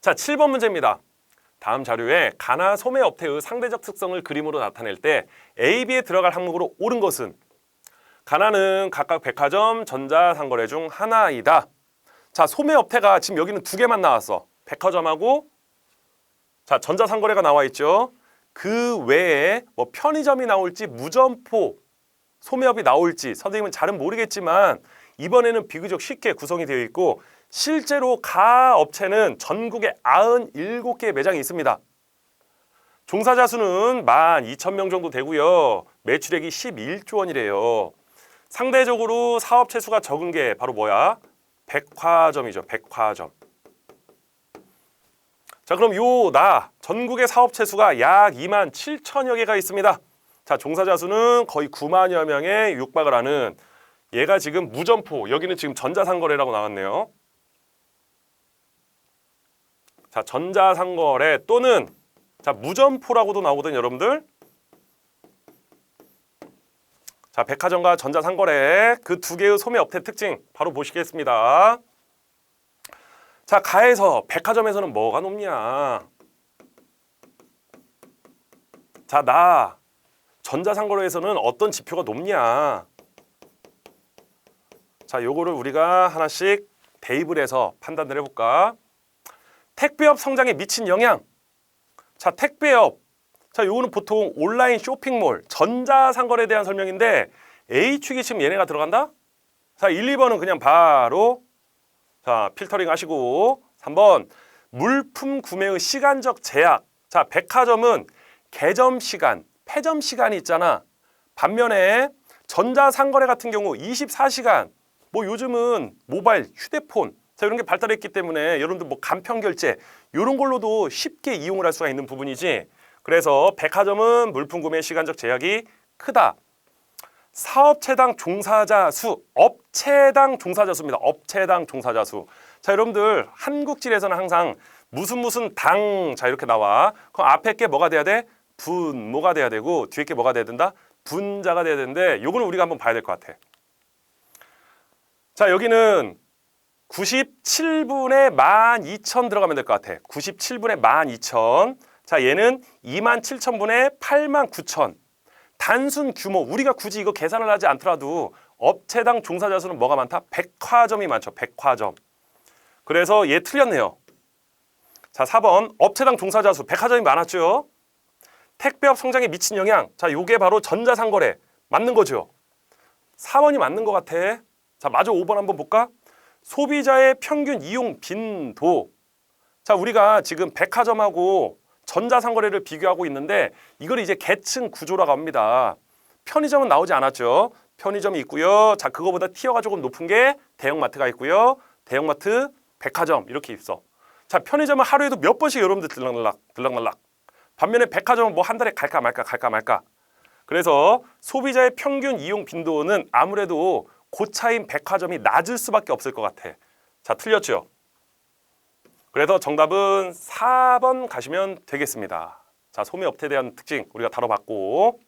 자, 7번 문제입니다. 다음 자료에 가나 소매 업태의 상대적 특성을 그림으로 나타낼 때 A, B에 들어갈 항목으로 옳은 것은 가나는 각각 백화점, 전자상거래 중 하나이다. 자, 소매 업태가 지금 여기는 두 개만 나왔어. 백화점하고 자, 전자상거래가 나와 있죠. 그 외에 뭐 편의점이 나올지 무점포 소매업이 나올지 선생님은 잘은 모르겠지만 이번에는 비교적 쉽게 구성이 되어 있고 실제로 가 업체는 전국에 97개 매장이 있습니다. 종사자 수는 12,000명 정도 되고요. 매출액이 11조 원이래요. 상대적으로 사업체 수가 적은 게 바로 뭐야? 백화점이죠. 백화점. 자, 그럼 요 나 전국의 사업체 수가 약 2만 7천여 개가 있습니다. 자, 종사자 수는 거의 9만여 명에 육박을 하는 얘가 지금 무점포, 여기는 지금 전자상거래라고 나왔네요. 자, 전자상거래 또는 자, 무점포라고도 나오거든요, 여러분들. 자, 백화점과 전자상거래 그 두 개의 소매 업태 특징 바로 보시겠습니다. 자, 가에서 백화점에서는 뭐가 높냐? 자, 나 전자상거래에서는 어떤 지표가 높냐? 자, 요거를 우리가 하나씩 대입을 해서 판단을 해볼까? 택배업 성장에 미친 영향. 자, 택배업. 자, 요거는 보통 온라인 쇼핑몰, 전자상거래에 대한 설명인데 A축이 지금 얘네가 들어간다? 자, 1, 2번은 그냥 바로 자, 필터링 하시고 3번 물품 구매의 시간적 제약. 자, 백화점은 개점 시간, 폐점 시간이 있잖아. 반면에 전자상거래 같은 경우 24시간. 뭐 요즘은 모바일, 휴대폰 자, 이런 게 발달했기 때문에 여러분들 뭐 간편 결제 이런 걸로도 쉽게 이용을 할 수가 있는 부분이지. 그래서 백화점은 물품 구매 시간적 제약이 크다. 사업체당 종사자 수, 업체당 종사자 수입니다. 업체당 종사자 수. 자, 여러분들 한국질에서는 항상 무슨 무슨 당, 자 이렇게 나와. 그럼 앞에 게 뭐가 돼야 돼? 분모가 돼야 되고 뒤에 게 뭐가 돼야 된다? 분자가 돼야 되는데 요거는 우리가 한번 봐야 될 것 같아. 자, 여기는 97분의 12,000 들어가면 될 것 같아. 97분의 12,000. 자, 얘는 27,000분의 89,000. 단순 규모 우리가 굳이 이거 계산을 하지 않더라도 업체당 종사자 수는 뭐가 많다? 백화점이 많죠. 백화점. 그래서 얘 틀렸네요. 자, 4번 업체당 종사자 수 백화점이 많았죠. 택배업 성장에 미친 영향. 자, 요게 바로 전자상거래. 맞는 거죠. 4번이 맞는 것 같아. 자, 마저 5번 한번 볼까? 소비자의 평균 이용 빈도. 자, 우리가 지금 백화점하고 전자상거래를 비교하고 있는데 이걸 이제 계층 구조라고 합니다. 편의점은 나오지 않았죠. 편의점이 있고요. 자, 그거보다 티어가 조금 높은 게 대형마트가 있고요. 대형마트, 백화점 이렇게 있어. 자, 편의점은 하루에도 몇 번씩 여러분들 들락날락, 들락날락. 반면에 백화점은 뭐 한 달에 갈까 말까, 갈까 말까. 그래서 소비자의 평균 이용 빈도는 아무래도 고차인 백화점이 낮을 수밖에 없을 것 같아. 자, 틀렸죠? 그래서 정답은 4번 가시면 되겠습니다. 자, 소매 업태에 대한 특징 우리가 다뤄봤고